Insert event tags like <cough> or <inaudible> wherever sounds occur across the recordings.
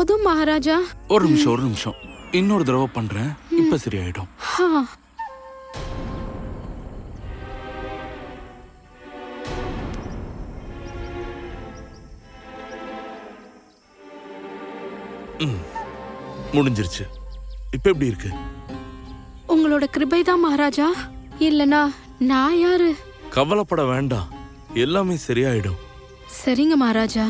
போதும் மகாராஜா. ஒரு நிமிஷம் ஒரு நிமிஷம். இன்னொரு தடவை பண்றேன். இப்ப சரியாயிடும். முடிஞ்சிருச்சு. இப்ப எப்படி இருக்கு? உங்களோட கிருபை தான் மகாராஜா. இல்லனா நான் யாரு? கவலைப்பட வேண்டாம். எல்லாமே சரியாயிடும். சரிங்க மகாராஜா.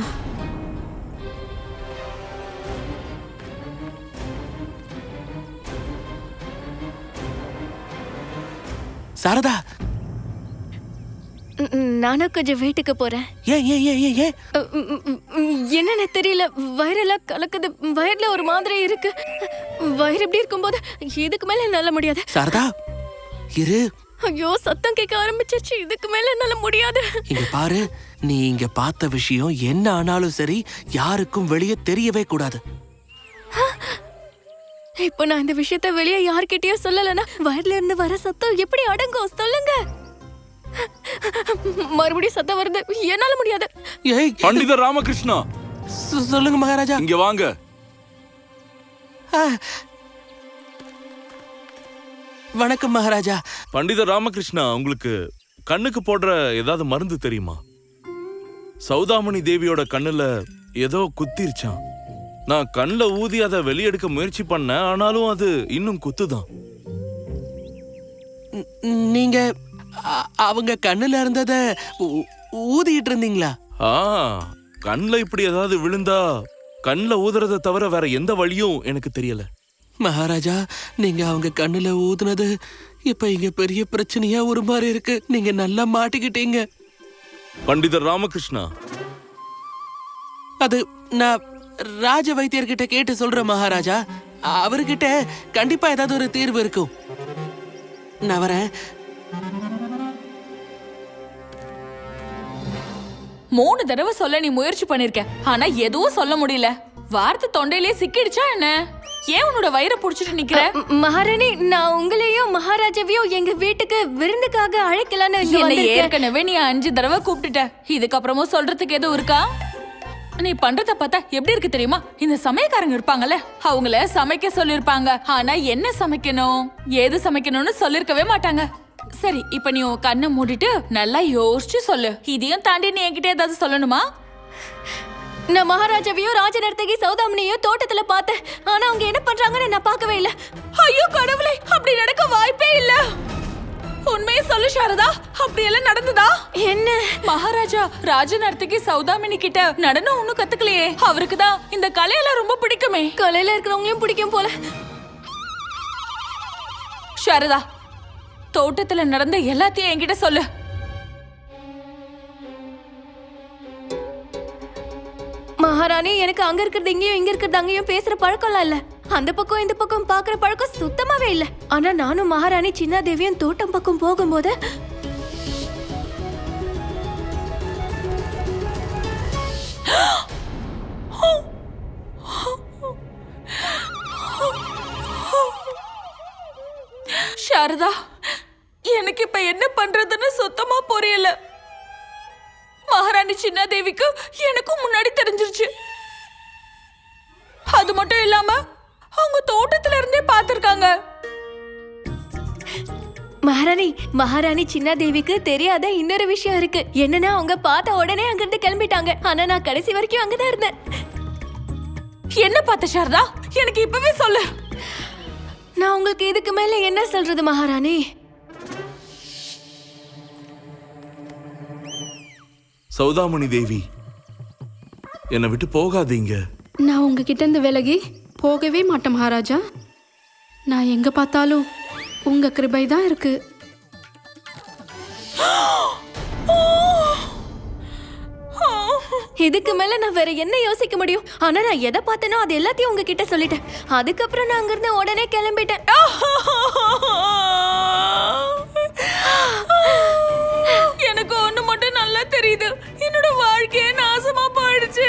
சாரதா. நானும் கொஞ்சம் வீட்டுக்கு போறேன். ஏன் ஏன் ஏன் ஏன் ஏன்? என்னன்னு தெரியல. வயிறெல்லாம் கலக்குது. வயிறுல ஒரு மாதிரி இருக்கு. வயிறு இப்படி இருக்கும்போது இதுக்கு மேல என்னால முடியாது. சாரதா இரு. ஐயோ சத்தம் கேட்க ஆரம்பிச்சிருச்சு. இதுக்கு மேல என்னால முடியாது. இங்க பாரு நீ இங்க பார்த்த விஷயம் என்ன ஆனாலும் சரி யாருக்கும் வெளியே தெரியவே கூடாது. இப்போ நான் இந்த விஷயத்த வெளியே யார்கிட்டயும் சொல்லலனா வயிறுல இருந்து வர சத்தம் எப்படி அடங்கும்? சொல்லுங்க. மறுபடியும் சத்தம் வருது. என்னால முடியாது. ஏய் பண்டித ராமகிருஷ்ணா. சொல்லுங்க மகாராஜா. இங்க வாங்க. வணக்கம் மகாராஜா. பண்டித ராமகிருஷ்ணா உங்களுக்கு கண்ணுக்கு போடுற ஏதாவது மருந்து தெரியுமா? சௌதாமணி தேவியோட கண்ணுல ஏதோ குத்திருச்சான் நான் கண்ணுல ஊதி அதை வெளியெடுக்க முயற்சி பண்ணேன் ஆனாலும் அது இன்னும் குத்துதான். நீங்க அவங்க கண்ணுல இருந்தத ஊதிட்டு இருந்தீங்களா? ஆ கண்ணுல இப்படி ஏதாவது விழுந்தா கண்ணுல ஊதுறதை தவிர வேற எந்த வழியும் எனக்கு தெரியல. மகாராஜா நீங்க அவங்க கண்ணுல ஊதுனது இப்ப இங்க பெரிய பிரச்சனையா ஒரு மாதிரி இருக்கு. நீங்க நல்லா மாட்டிக்கிட்டீங்க. பண்டிதர் ராமகிருஷ்ணா. அது நான் ராஜ வைத்தியர்கிட்ட கேட்டு சொல்றேன் மகாராஜா. அவர்கிட்ட கண்டிப்பா ஏதாவது ஒரு தீர்வு இருக்கும். நான் வரேன். மூணு தடவை சொல்ல நீ முயற்சி பண்ணிருக்க ஆனா எதுவும் சொல்ல முடியல. வார்த்தை தொண்டையிலே சிக்கிடுச்சா என்ன? ஏன் உன்னோட வயிறை புடிச்சிட்டு நிக்கிற? மகாராணி நான் உங்களையும் மகாராஜாவையும் எங்க வீட்டுக்கு விருந்துக்காக அழைக்கலான்னு ஏற்கனவே நீ அஞ்சு தடவை கூப்பிட்டுட்ட. இதுக்கப்புறமும் சொல்றதுக்கு எதுவும் இருக்கா? நீ பண்றத பார்த்தா எப்படி இருக்கு தெரியுமா? இந்த சமயக்காரங்க இருப்பாங்கல்ல அவங்கள சமைக்க சொல்லிருப்பாங்க ஆனா என்ன சமைக்கணும்? ஏது சமைக்கணும்னு சொல்லிருக்கவே மாட்டாங்க. சரி இப்ப நீ உன் கண்ணை மூடிட்டு நல்லா யோசிச்சு சொல்லு. இதையும் தாண்டி நீ என்கிட்ட ஏதாவது சொல்லணுமா? நான் மகாராஜாவையும் ராஜநர்த்தகி சௌதாமணியையும் தோட்டத்துல பார்த்தேன். ஆனா அவங்க என்ன பண்றாங்கன்னு நான் பார்க்கவே இல்ல. ஐயோ கடவுளே அப்படி நடக்க வாய்ப்பே இல்லை. உண்மையை சொல்லு சாரதா. அப்படி எல்லாம் நடந்ததா? என்ன? மகாராஜா ராஜ நர்த்தகி சௌதாமினி கிட்ட நடனம் ஒண்ணும் கத்துக்கலையே. அவருக்கு தான் இந்த கலையெல்லாம் ரொம்ப பிடிக்குமே. கொலையில இருக்கிறவங்களையும் பிடிக்கும் போல. சாரதா தோட்டத்துல நடந்த எல்லாத்தையும் என்கிட்ட சொல்லு. மகாராணி எனக்கு அங்க இருக்கிறது இங்கேயும் இங்க இருக்கிறது அங்கேயும் பேசுற பழக்கம்லாம் இல்ல. அந்த பக்கம் இந்த பக்கம் பாக்குற பழக்கம் சுத்தமாவே இல்ல. ஆனா நானும் மகாராணி சின்ன தேவியும் தோட்டம் பக்கம் போகும்போது சாரதா எனக்கு இப்ப என்ன பண்றதுன்னு சுத்தமா புரியல. மகாராணி சின்னாதேவிக்கு எனக்கும் முன்னாடி தெரிஞ்சிருச்சு. அது மட்டும் இல்லாம அவங்க தோட்டத்துல இருந்தே பார்த்திருக்காங்க. மகாராணி மகாராணி சின்ன தேவிக்கு தெரியாத இன்னொரு விஷயம் இருக்கு. என்னன்னா அவங்க பார்த்த உடனே அங்கிருந்து கிளம்பிட்டாங்க. ஆனா நான் கடைசி வரைக்கும் அங்கதான் இருந்தேன். என்ன பார்த்த சாரதா? எனக்கு இப்பவே சொல்லு. நான் உங்களுக்கு இதுக்கு மேல என்ன சொல்றது மகாராணி? சௌதாமணி தேவி என்னை விட்டு போகாதீங்க. நான் உங்ககிட்ட இருந்து விலகி போகவே மாட்டேன் மகாராஜா. நான் எங்க பார்த்தாலும் உங்க கிருபை தான் இருக்கு. இதுக்கு மேல நான் வேற என்ன யோசிக்க முடியும்? ஆனா நான் எதை பார்த்தேனோ அது எல்லாத்தையும் உங்ககிட்ட சொல்லிட்டேன். அதுக்கப்புறம் நான் அங்கிருந்து உடனே கிளம்பிட்டேன். எனக்கு ஒண்ணு மட்டும் நல்லா தெரியுது. என்னோட வாழ்க்கையே நாசமா போயிடுச்சு.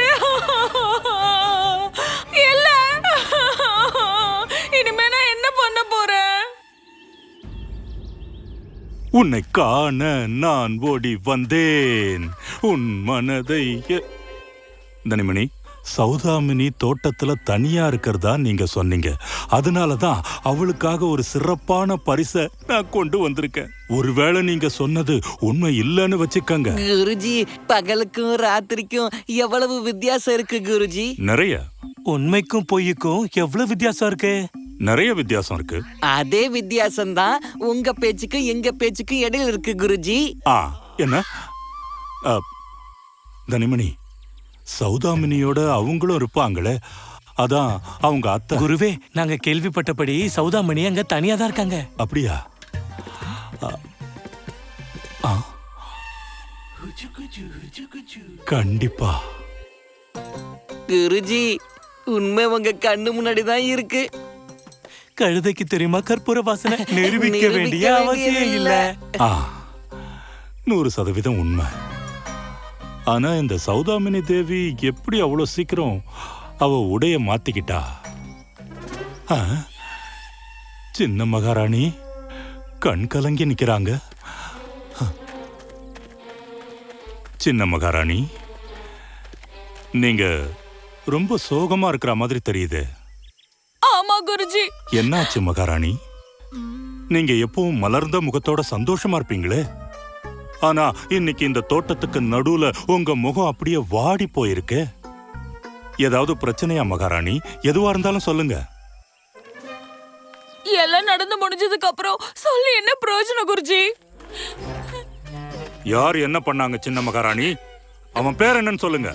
உன்னை காண நான் ஓடி வந்தேன். உன் மனதை தனிமணி சௌதாமினி தோட்டத்துல தனியா இருக்கிறதா நீங்க சொன்னீங்க. அதனால தான் அவளுக்காக ஒரு சிறப்பான பரிசை நான் கொண்டு வந்திருக்கேன். ஒருவேளை நீங்க சொன்னது உண்மை இல்லைன்னு வச்சுக்கங்க. குருஜி பகலுக்கும் ராத்திரிக்கும் எவ்வளவு வித்தியாசம் இருக்கு குருஜி? நிறைய. உண்மைக்கும் பொய்யுக்கும் எவ்வளவு வித்தியாசம் இருக்கு? நிறைய வித்தியாசம் இருக்கு. அதே வித்தியாசம் தான் உங்க பேச்சுக்கும் எங்க பேச்சுக்கும் இடையில இருக்கு குருஜி. ஆ என்ன? ஆ, தனிமணி சௌதாமினியோட அவங்களும் இருப்பாங்களே. அதான் அவங்க அத்தை. குருவே நாங்க கேள்விப்பட்டபடி சௌதாமணி அங்க தனியா தான் இருக்காங்க. அப்படியா. கண்டிப்பா. குருஜி உண்மை உங்க கண்ணு முன்னாடி தான் இருக்கு. கழுதைக்கு தெரியுமா கற்பூர வாசனை? நிரூபிக்க வேண்டிய அவசியம் இல்ல. ஆ நூறு சதவீதம் உண்மை. ஆனா இந்த சௌதாமினி தேவி எப்படி அவ்வளவு சீக்கிரம் அவ உடைய மாத்திக்கிட்டா? ஆ? சின்ன மகாராணி கண் கலங்கி நிக்கிறாங்க. சின்ன மகாராணி நீங்க ரொம்ப சோகமா இருக்கிற மாதிரி தெரியுது. ஆமா குருஜி. என்னாச்சு மகாராணி? நீங்க எப்பவும் மலர்ந்த முகத்தோட சந்தோஷமா இருப்பீங்களே? ஆனா இன்னைக்கு இந்த தோட்டத்துக்கு நடுவுல உங்க முகம் அப்படியே வாடி போயிருக்கு. ஏதாவது பிரச்சனையா மகாராணி? எதுவா இருந்தாலும் சொல்லுங்க. எல்லாம் நடந்து முடிஞ்சதுக்கு அப்புறம் சொல்லி என்ன பிரயோஜனம் குருஜி? யார் என்ன பண்ணாங்க சின்ன மகாராணி? அவன் பேர் என்னன்னு சொல்லுங்க.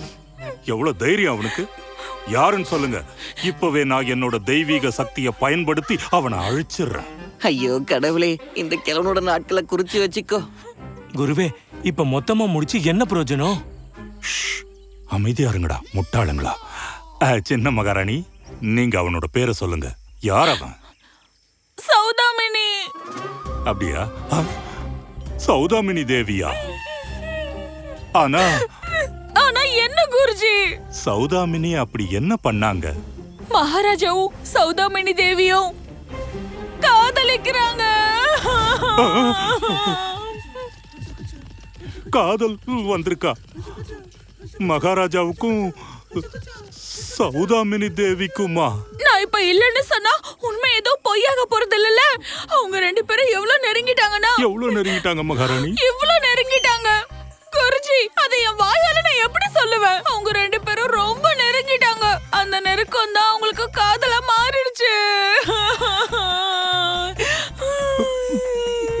எவ்வளவு தைரியம் அவனுக்கு? யாருன்னு சொல்லுங்க. இப்பவே நான் என்னோட தெய்வீக சக்தியை பயன்படுத்தி அவனை அழிச்சிடுறேன். ஐயோ கடவுளே இந்த கிழவனோட நாட்களை குறிச்சு வச்சுக்கோ. குருவே இப்ப மொத்தமா முடிச்சு என்ன பிரயோஜனம் அமைதியா இருங்கடா முட்டாளுங்களா. சின்ன மகாராணி நீங்க அவனோட பேரை சொல்லுங்க. யார் அவன்? சௌதாமினி. அப்படியா? சௌதாமினி தேவியா? ஆனா ஆனா என்ன குருஜி? சௌதாமினி அப்படி என்ன பண்ணாங்க? மகாராஜாவும் சௌதாமினி தேவியும் காதலிக்கிறாங்க. காதல் வந்திருக்கா? மகாராஜாவுக்கும் சௌதாமினி தேவிக்குமா? நான் இப்ப இல்லைன்னு சொன்னா உண்மை ஏதோ பொய்யாக போறது இல்லல அவங்க ரெண்டு பேரும் எவ்வளவு நெருங்கிட்டாங்கன்னா எவ்வளவு நெருங்கிட்டாங்க மகாராணி? இவ்வளவு நெருங்கிட்டாங்க? குருஜி அதை என் வாயால நான் எப்படி சொல்லுவேன்? அவங்க ரெண்டு பேரும் ரொம்ப நெருங்கிட்டாங்க. அந்த நெருக்கம் தான் அவங்களுக்கு காதலா மாறிடுச்சு.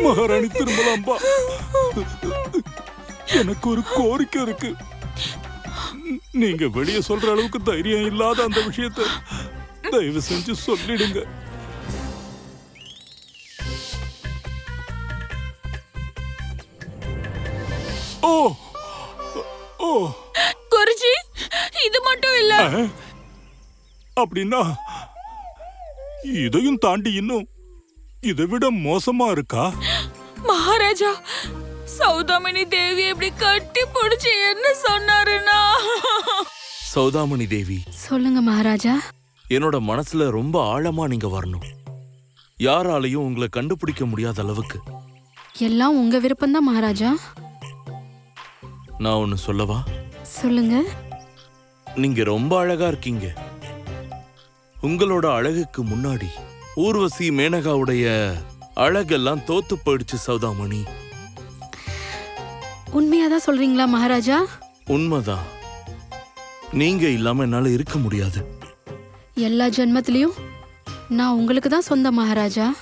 மகாராணி திரும்பலாம்பா. எனக்கு ஒரு கோரிக்கை இருக்கு. நீங்க வெளியே சொல்ற அளவுக்கு தைரியம் இல்லாத அந்த விஷயத்தை தயவு செஞ்சு சொல்லிடுங்க. ஓ ஓ. குருஜி இது மட்டும் இல்ல? அப்படின்னா இதையும் தாண்டி இன்னும் இதை விட மோசமா இருக்கா? மகாராஜா சௌதாமினி தேவி இப்படி கட்டி பிடிச்சு என்ன சொன்னாருன்னா? சௌதாமணி தேவி. சொல்லுங்க மகாராஜா. என்னோட மனசுல ரொம்ப ஆழமா நீங்க வரணும். யாராலையும் உங்களை கண்டுபிடிக்க முடியாத அளவுக்கு. எல்லாம் உங்க விருப்பம்தான் மகாராஜா. நான் ஒன்னு சொல்லவா? சொல்லுங்க. நீங்க ரொம்ப அழகா இருக்கீங்க. உங்களோட அழகுக்கு முன்னாடி ஊர்வசி மேனகாவுடைய அழகெல்லாம் தோத்து போயிடுச்சு சௌதாமணி உண்மையாதான் சொல்றீங்களா மகாராஜா? உண்மைதான். நீங்க இல்லாம என்னால இருக்க முடியாது. எல்லா ஜென்மத்திலையும் நான் உங்களுக்கு தான் சொந்த மகாராஜா.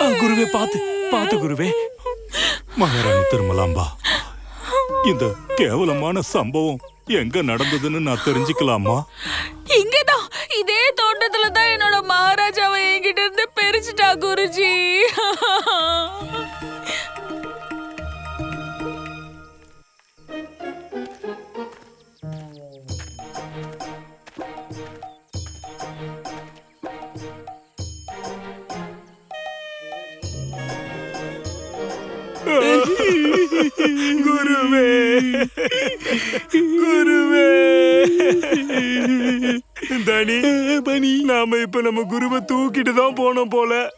ஆ, குருவே பாத்து பாத்து குருவே. மகாராணி திருமலாம்பா இந்த கேவலமான சம்பவம் எங்க நடந்ததுன்னு நான் தெரிஞ்சுக்கலாமா? இங்கதான் இதே தோட்டத்துல தான் என்னோட மகாராஜாவை என்கிட்ட இருந்து பிரிச்சுட்டா குருஜி. குருவே. குருவே. தனி. பனி நாம இப்ப நம்ம குருவை தூக்கிட்டு தான் போனோம் போல.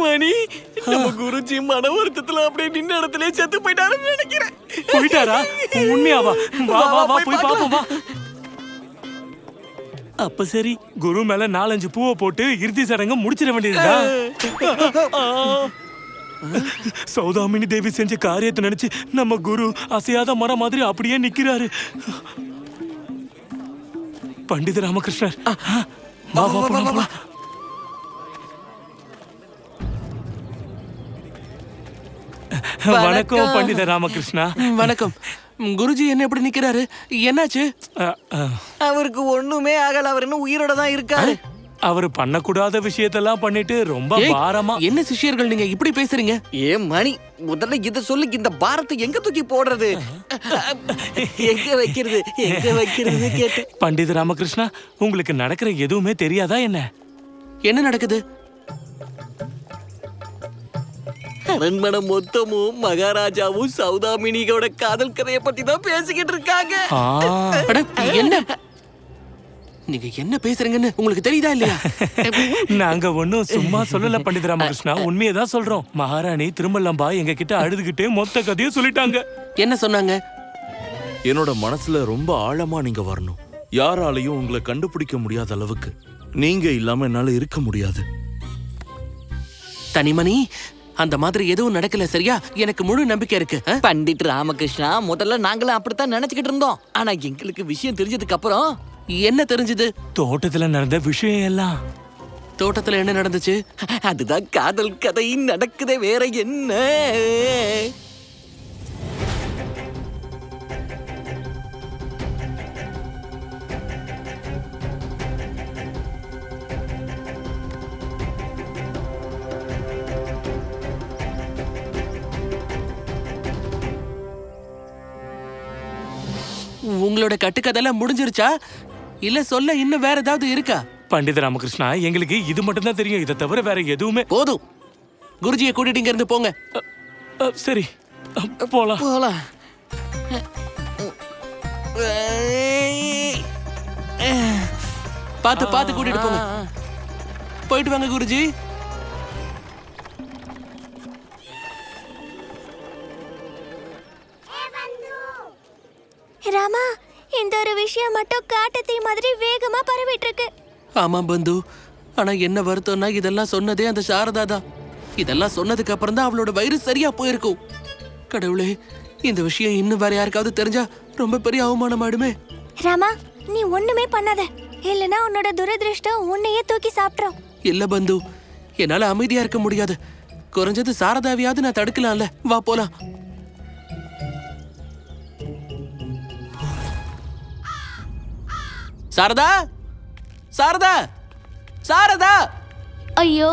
மணி நம்ம குருஜி மன வருத்தத்துல அப்படியே நின்ன இடத்துல செத்து போயிட்டாருன்னு நினைக்கிறேன் போயிட்டாரா உண்மையாவா வா வா வா போய் பாப்போம் வா அப்ப சரி குரு மேல நாலஞ்சு பூவை போட்டு இறுதி சடங்கு முடிச்சிட வேண்டியதுதான் சௌதாமினி தேவி செஞ்ச காரியத்தை நினைச்சு நம்ம குரு அசையாத மரம் மாதிரி அப்படியே நிக்கிறாரு பண்டித ராமகிருஷ்ணர். வணக்கம். பண்டித ராமகிருஷ்ணா. வணக்கம். குருஜி என்ன எப்படி நிக்கிறாரு? என்னாச்சு? அவருக்கு ஒண்ணுமே ஆகல. அவர் இன்னும் உயிரோட தான் இருக்காரு. அவர் பண்ணக்கூடாத விஷயத்தெல்லாம் பண்ணிட்டு ரொம்ப ஏய், பாரமா என்ன சிஷ்யர்கள் நீங்க இப்படி பேசுறீங்க? ஏ மணி முதல்ல இத சொல்லு இந்த பாரத்தை எங்க தூக்கி போடுறது? எங்க வைக்கிறது எங்க வைக்கிறது கேட்டு. பண்டித ராமகிருஷ்ணா உங்களுக்கு நடக்கிற எதுவுமே தெரியாதா என்ன? என்ன நடக்குது? அரண்மனை மொத்தமும் மகாராஜாவும் சௌதாமினியோட காதல் கதையை பத்தி தான் பேசிக்கிட்டு இருக்காங்க. ஆ, அட, என்ன? நீங்க என்ன பேசுறீங்கன்னு உங்களுக்கு தெரியுதா இல்லையா? <laughs> நாங்க ஒண்ணும் சும்மா சொல்லல பண்டித ராமகிருஷ்ணா உண்மையை தான் சொல்றோம். மகாராணி திருமல்லம்பா எங்க கிட்ட அழுதுகிட்டே மொத்த கதையும் சொல்லிட்டாங்க. என்ன சொன்னாங்க? என்னோட மனசுல ரொம்ப ஆழமா நீங்க வரணும். யாராலையும் உங்களை கண்டுபிடிக்க முடியாத அளவுக்கு. நீங்க இல்லாம என்னால இருக்க முடியாது. தனிமணி அந்த மாதிரி எதுவும் நடக்கல சரியா? எனக்கு முழு நம்பிக்கை இருக்கு? பண்டிட் ராமகிருஷ்ணா முதல்ல நாங்களும் அப்படித்தான் நினைச்சுக்கிட்டு இருந்தோம். ஆனா எங்களுக்கு விஷயம் தெரிஞ்சதுக்கு அப்புறம் என்ன தெரிஞ்சது? தோட்டத்துல நடந்த விஷயம் எல்லாம் தோட்டத்துல என்ன நடந்துச்சு? அதுதான் காதல் கதை நடக்குதே வேற என்ன? உங்களோட கட்டுக்கதெல்லாம் முடிஞ்சிருச்சா? இல்ல சொல்ல இன்னும் வேற ஏதாவது இருக்கா? பண்டித ராமகிருஷ்ணா எங்களுக்கு இது மட்டும் தான் தெரியும். இதை தவிர வேற எதுவுமே போதும். குருஜியை கூட்டிட்டு இங்க இருந்து போங்க. அ, சரி. அ, போலாம். போலாம். பார்த்து பார்த்து கூட்டிட்டு போங்க. போயிட்டு வாங்க குருஜி. ராமா இந்த ஒரு விஷயம் மட்டும் காட்டு தீ மாதிரி வேகமா பரவிட்டு இருக்கு ஆமா பந்து. ஆனா என்ன வருத்தம்னா இதெல்லாம் சொன்னதே அந்த சாரதா தான். இதெல்லாம் சொன்னதுக்கு அப்புறம் தான் அவளோட வயிறு சரியா போயிருக்கும். கடவுளே இந்த விஷயம் இன்னும் வேற யாருக்காவது தெரிஞ்சா ரொம்ப பெரிய அவமானம் ஆயிடுமே ராமா நீ ஒண்ணுமே பண்ணாத. இல்லனா உன்னோட துரதிருஷ்டம் உன்னையே தூக்கி சாப்பிட்றோம் இல்ல பந்து. என்னால அமைதியா இருக்க முடியாது. குறைஞ்சது சாரதாவியாவது நான் தடுக்கலாம்ல. வா போலாம். சாரதா? சாரதா? சாரதா? ஐயோ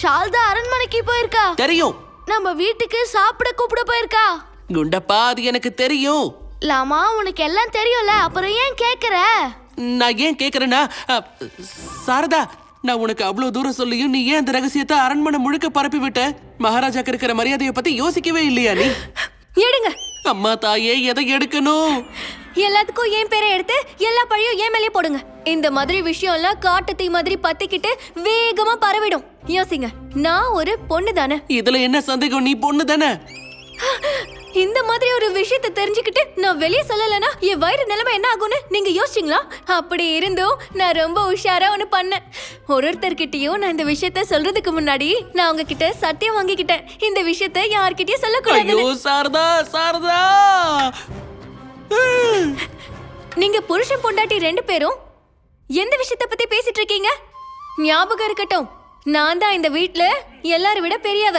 ஷால்தா அரண்மனைக்கு போயிருக்கா. தெரியும். நம்ம வீட்டுக்கு சாப்பிட கூப்பிட போயிருக்கா. குண்டப்பா அது எனக்கு தெரியும். லாமா உனக்கு எல்லாம் தெரியும்ல அப்புறம் ஏன் கேக்குற? நான் ஏன் கேக்குறேன்னா சாரதா நான் உனக்கு அவ்வளவு தூரம் சொல்லியும் நீ ஏன் அந்த ரகசியத்தை அரண்மனை முழுக்க பரப்பி விட்ட மகாராஜாக்கு இருக்கிற மரியாதையை பத்தி யோசிக்கவே இல்லையா நீ? எடுங்க. அம்மா தாயே எதை எடுக்கணும்? எல்லாத்துக்கும் என் பேரை எடுத்து எல்லா பழியும் என் மேலே போடுங்க. இந்த மாதிரி விஷயம்லாம் காட்டு தீ மாதிரி பத்திக்கிட்டு வேகமா பரவிடும். யோசிங்க நான் ஒரு பொண்ணு தானே இதுல என்ன சந்தேகம்? நீ பொண்ணு தானே இந்த மாதிரி ஒரு விஷயத்தை தெரிஞ்சுக்கிட்டு நான் வெளியே சொல்லலைன்னா என் வயிறு நிலைமை என்ன ஆகும்னு நீங்க யோசிச்சிங்களா? அப்படி இருந்தும் நான் ரொம்ப உஷாரா ஒன்று பண்ணேன். ஒரு ஒருத்தர்கிட்டயும் நான் இந்த விஷயத்த சொல்றதுக்கு முன்னாடி நான் உங்ககிட்ட சத்தியம் வாங்கிக்கிட்டேன். இந்த விஷயத்த யார்கிட்டயும் சொல்லக்கூடாது சாரதா சாரதா! நீங்க புருஷன் பொண்டாட்டி ரெண்டு பேரும் எந்த விஷயத்த பத்தி பேசிட்டு இருக்கீங்க? ஞாபகம் இருக்கட்டும். நான் தான் இந்த வீட்ல எல்லாரை விட பெரியவ.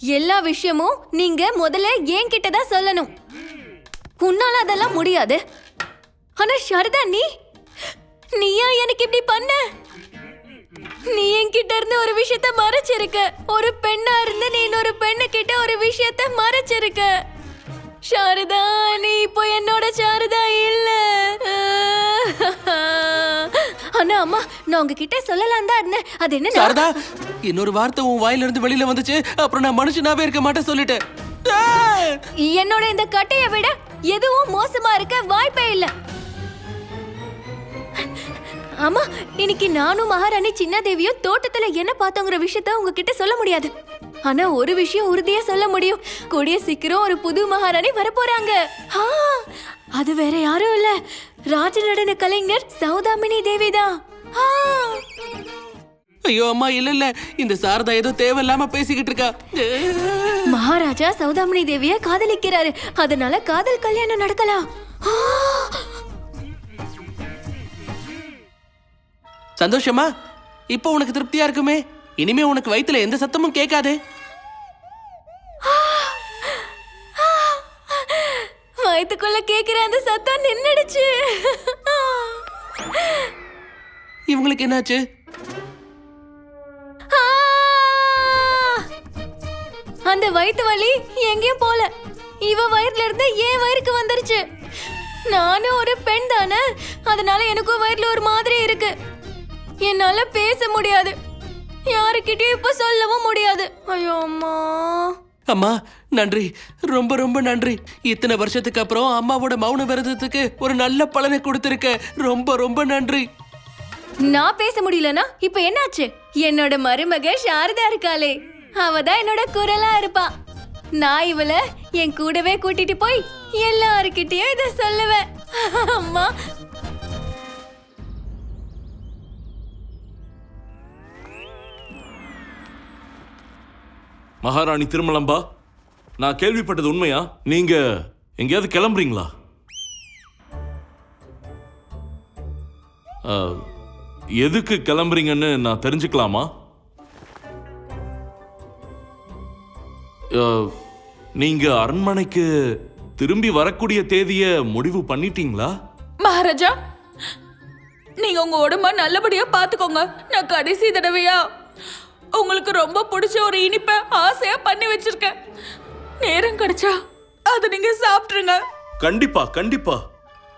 எல்லா விஷயமும் நீங்க முதல்ல என்கிட்ட தான் சொல்லணும். உன்னால அதெல்லாம் முடியாது. ஆனா ஷரதா நீ நீயா எனக்கு இப்படி பண்ண? நீ என்கிட்ட இருந்து ஒரு விஷயத்த மறைச்சிருக்க. ஒரு பெண்ணா இருந்து நீ இன்னொரு பெண்ணு கிட்ட ஒரு விஷயத்த மறைச்சிருக்க. சாரதா நீ இப்போ என்னோட சாரதா இல்ல. <laughs> ஆனா அம்மா நான் உங்ககிட்ட சொல்லலாம் தான் இருந்தேன். அது என்ன சாரதா இன்னொரு வார்த்தை உன் வாயில இருந்து வெளியில வந்துச்சு. அப்புறம் நான் மனுஷனாவே இருக்க மாட்டேன் சொல்லிட்டேன்! என்னோட இந்த கட்டையை விட எதுவும் மோசமா இருக்க வாய்ப்பே இல்ல. ஆமா இன்னைக்கு நானும் மகாராணி சின்ன தேவியும் தோட்டத்துல என்ன பார்த்தோங்கிற விஷயத்த உங்ககிட்ட சொல்ல முடியாது. ஆனா ஒரு விஷயம் உறுதியா சொல்ல முடியும். கூடிய சீக்கிரம் ஒரு புது மகாராணி வரப்போறாங்க. ஆ, அது வேற யாரும் இல்ல. ராஜ நடன கலைஞர் சௌதாமினி தேவிதான். ஐயோ அம்மா இல்ல இல்ல. இந்த சாரதா ஏதோ தேவையில்லாம பேசிக்கிட்டு இருக்கா. மகாராஜா சௌதாமினி தேவிய காதலிக்கிறாரு. அதனால காதல் கல்யாணம் நடக்கலாம்! சந்தோஷமா இப்போ உனக்கு திருப்தியா இருக்குமே? இனிமே உனக்கு வயித்துல எந்த சத்தமும் கேட்காதே. வயித்துக்குள்ள கேக்குற அந்த சத்தம் நின்னுடுச்சு. இவங்களுக்கு என்னாச்சு! அந்த வயித்து வலி எங்கேயும் போல. இவ வயிறுல இருந்து என் வயிறுக்கு வந்துருச்சு. நானும் ஒரு பெண் தானே அதனால எனக்கும் வயிறுல ஒரு மாதிரி இருக்கு. என்னால பேச முடியாது. யாருக்கிட்டயும் இப்ப சொல்லவும் முடியாது. ஐயோ அம்மா. அம்மா நன்றி. ரொம்ப ரொம்ப நன்றி. இத்தனை வருஷத்துக்கு அப்புறம் அம்மாவோட மௌன விரதத்துக்கு ஒரு நல்ல பலனை கொடுத்துருக்க. ரொம்ப ரொம்ப நன்றி. நான் பேச முடியலனா? இப்ப என்னாச்சு? என்னோட மருமக சாரதா இருக்காளே. அவ தான் என்னோட குரலா இருப்பா. நான் இவள என் கூடவே கூட்டிட்டு போய் எல்லாருக்கிட்டயும் இத சொல்லுவேன். அம்மா மகாராணி திருமலம்பா நான் கேள்விப்பட்டது உண்மையா? நீங்க எங்கேயாவது கிளம்புறீங்களா? எதுக்கு கிளம்புறீங்கன்னு நான் தெரிஞ்சுக்கலாமா? நீங்க அரண்மனைக்கு திரும்பி வரக்கூடிய தேதிய முடிவு பண்ணிட்டீங்களா? மகாராஜா நீங்க உங்க உடம்ப நல்லபடியா பாத்துக்கோங்க. நான் கடைசி தடவையா உங்களுக்கு ரொம்ப பிடிச்ச ஒரு இனிப்பை ஆசையா பண்ணி வச்சிருக்கேன். நேரம் கிடைச்சா அதை நீங்க சாப்பிட்டுருங்க. கண்டிப்பா கண்டிப்பா.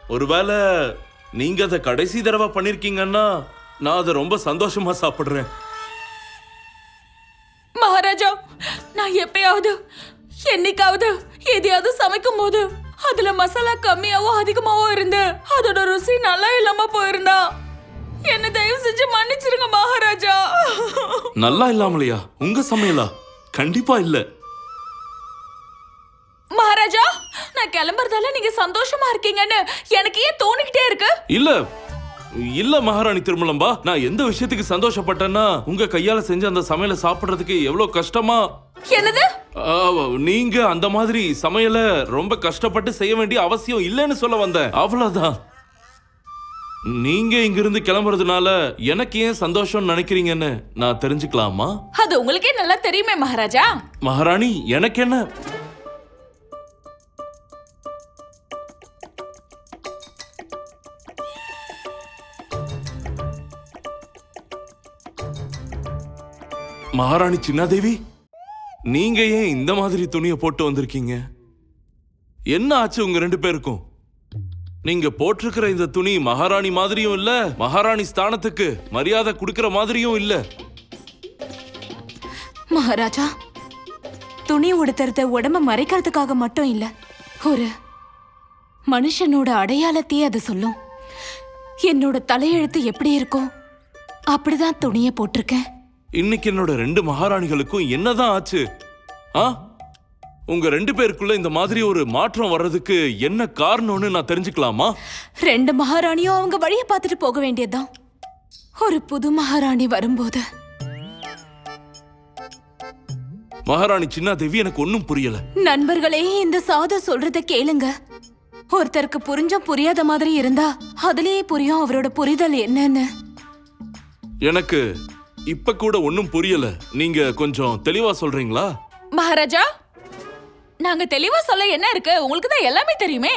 ஒருவேளை நீங்க அதை கடைசி தடவை பண்ணிருக்கீங்கன்னா நான் அதை ரொம்ப சந்தோஷமா சாப்பிடுறேன். மகாராஜா நான் எப்பயாவது என்னைக்காவது எதையாவது சமைக்கும் போது அதுல மசாலா கம்மியாவோ அதிகமாவோ இருந்து அதோட ருசி நல்லா இல்லாம போயிருந்தா என்ன தயவு செஞ்சு மன்னிச்சிருங்க மகாராஜா. நல்லா இல்லாமலையா? உங்க சமையலா? கண்டிப்பா இல்ல. மகாராஜா நான் கிளம்புறதால நீங்க சந்தோஷமா இருக்கீங்கன்னு எனக்கு ஏன் தோணிக்கிட்டே இருக்கு? இல்ல. இல்ல மகாராணி திருமலம்பா. நான் எந்த விஷயத்துக்கு சந்தோஷப்பட்டேன்னா உங்க கையால செஞ்ச அந்த சமையலை சாப்பிடுறதுக்கு எவ்வளவு கஷ்டமா? என்னது? நீங்க அந்த மாதிரி சமையலை ரொம்ப கஷ்டப்பட்டு செய்ய வேண்டிய அவசியம் இல்லைன்னு சொல்ல வந்தேன். அவ்வளவுதான். நீங்க இங்கிருந்து கிளம்புறதுனால எனக்கு ஏன் சந்தோஷம் நினைக்கிறீங்கன்னு நான் தெரிஞ்சுக்கலாமா? அது உங்களுக்கே நல்லா தெரியுமே மகாராஜா. மகாராணி எனக்கு என்ன மகாராணி சின்னாதேவி நீங்க ஏன் இந்த மாதிரி துணியை போட்டு வந்திருக்கீங்க? என்ன ஆச்சு உங்க ரெண்டு பேருக்கும்? நீங்க போட்டிருக்கிற இந்த துணி மகாராணி மாதிரியும் இல்ல மகாராணி ஸ்தானத்துக்கு மரியாதை கொடுக்கிற மாதிரியும் இல்ல. மகாராஜா துணி உடுத்துறத உடம்ப மறைக்கிறதுக்காக மட்டும் இல்ல ஒரு மனுஷனோட அடையாளத்தையே அது சொல்லும். என்னோட தலையெழுத்து எப்படி இருக்கும்? அப்படிதான் துணியை போட்டிருக்கேன். இன்னைக்கு என்னோட ரெண்டு மகாராணிகளுக்கும் என்னதான் ஆச்சு? ஆ? உங்க ரெண்டு பேருக்குள்ள இந்த மாதிரி ஒரு மாற்றம் வர்றதுக்கு என்ன காரணம்னு நான் தெரிஞ்சுக்கலாமா? ரெண்டு மகாராணியும் அவங்க வழியை பார்த்துட்டு போக வேண்டியதுதான். ஒரு புது மகாராணி வரும்போது. மகாராணி சின்னாதேவி எனக்கு ஒன்னும் புரியல. நண்பர்களே இந்த சாது சொல்றத கேளுங்க. ஒருத்தருக்கு புரிஞ்சும் புரியாத மாதிரி இருந்தா அதுலயே புரியும் அவரோட புரிதல் என்னன்னு. எனக்கு இப்ப கூட ஒன்னும் புரியல. நீங்க கொஞ்சம் தெளிவா சொல்றீங்களா? மகாராஜா நாங்க தெளிவா சொல்ல என்ன இருக்கு? உங்களுக்கு தான் எல்லாமே தெரியுமே?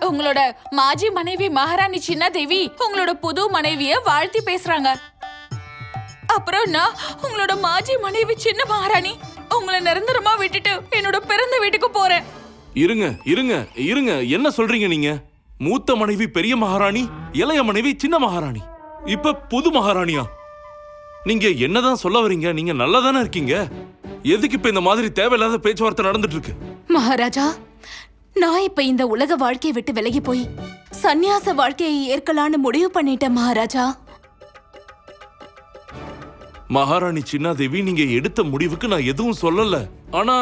உங்களோட மாஜி மனைவி மகாராணி சின்ன தேவி உங்களோட புது மனைவிய வாழ்த்தி பேசுறாங்க. அப்புறம் நான் உங்களோட மாஜி மனைவி சின்ன மகாராணி உங்களை நிரந்தரமா விட்டுட்டு என்னோட பிறந்த வீட்டுக்கு போறேன். இருங்க இருங்க இருங்க. என்ன சொல்றீங்க நீங்க? மூத்த மனைவி பெரிய மகாராணி இளைய மனைவி சின்ன மகாராணி. இப்ப புது மகாராணியா? நீங்க என்னதான் சொல்ல வரீங்க? நீங்க நல்லா தானே இருக்கீங்க? எதுக்கு இப்ப இந்த மாதிரி தேவையில்லாத பேச்சுவார்த்தை நடந்துட்டு இருக்கு மகாராஜா நான் இப்ப இந்த உலக வாழ்க்கையை விட்டு விலகி போய் சந்நியாச வாழ்க்கையை ஏற்கலான்னு முடிவு பண்ணிட்டேன் மகாராஜா. மகாராணி சின்னாதேவி நீங்க எடுத்த முடிவுக்கு நான் எதுவும் சொல்லல. ஆனா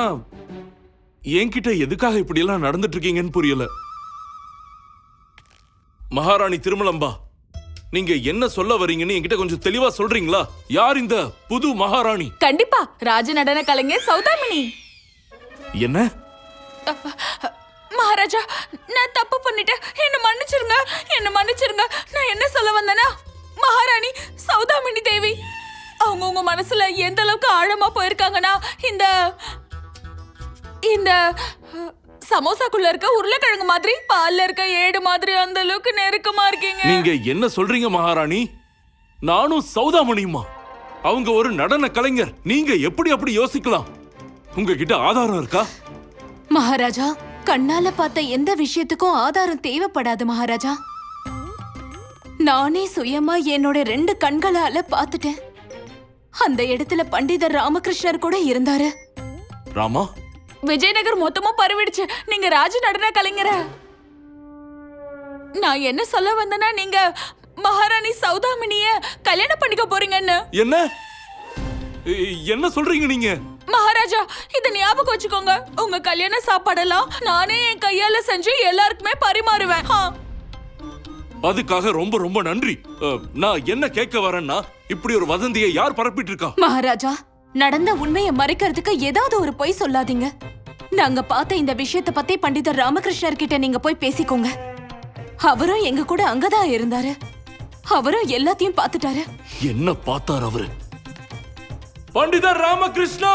என்கிட்ட எதுக்காக இப்படி எல்லாம் நடந்துட்டு இருக்கீங்கன்னு புரியல. மகாராணி திருமலம்பா நீங்க என்ன சொல்ல வரீங்கன்னு என்கிட்ட கொஞ்சம் தெளிவா சொல்றீங்களா? யார் இந்த புது மகாராணி? கண்டிப்பா ராஜ நடன கலைஞர் சௌதாமினி. என்ன? மகாராஜா நான் தப்பு பண்ணிட்டேன். என்ன மன்னிச்சிருங்க என்ன மன்னிச்சிருங்க. நான் என்ன சொல்ல வந்தேனா மகாராணி சௌதாமினி தேவி அவங்க உங்க மனசுல எந்த அளவுக்கு ஆழமா போயிருக்காங்கன்னா இந்த இந்த சமோசாக்குள்ள இருக்க உருளைக்கிழங்கு மாதிரி பால்ல இருக்க ஏடு மாதிரி அந்த அளவுக்கு நெருக்கமா இருக்கீங்க. நீங்க என்ன சொல்றீங்க மகாராணி? நானும் சௌதாமணியுமா? அவங்க ஒரு நடன கலைஞர். நீங்க எப்படி அப்படி யோசிக்கலாம்? உங்ககிட்ட ஆதாரம் இருக்கா? மகாராஜா கண்ணால பார்த்த எந்த விஷயத்துக்கும் ஆதாரம் தேவைப்படாது மகாராஜா. நானே சுயமா என்னோட ரெண்டு கண்களால பார்த்துட்டேன். அந்த இடத்துல பண்டிதர் ராமகிருஷ்ணர் கூட இருந்தாரு. ராமா? விஜயநகர் மொத்தமும் பரவிடுச்சு. நீங்க ராஜ நடன கலைஞர? நான் என்ன சொல்ல வந்தேன்னா நீங்க மகாராணி சௌதாமினிய கல்யாணம் பண்ணிக்க போறீங்கன்னு. என்ன? என்ன சொல்றீங்க நீங்க? மகாராஜா இத ஞாபகம் வச்சுக்கோங்க. உங்க கல்யாண சாப்பாடெல்லாம் நானே என் கையால செஞ்சு எல்லாருக்குமே பரிமாறுவேன். ஆ. அதுக்காக ரொம்ப ரொம்ப நன்றி. நான் என்ன கேட்க வரேன்னா இப்படி ஒரு வதந்தியை யார் பரப்பிட்டு இருக்கா? மகாராஜா நடந்த உண்மையை மறைக்கிறதுக்கு ஏதாவது ஒரு பொய் சொல்லாதீங்க. நாங்க பார்த்த இந்த விஷயத்தை பத்தி பண்டிதர் ராமகிருஷ்ணர் கிட்ட நீங்க போய் பேசிக்கோங்க. அவரும் எங்க கூட அங்கதான் இருந்தாரு. அவரும் எல்லாத்தையும் பார்த்துட்டாரு. என்ன பார்த்தார் அவரு? பண்டிதர் ராமகிருஷ்ணா!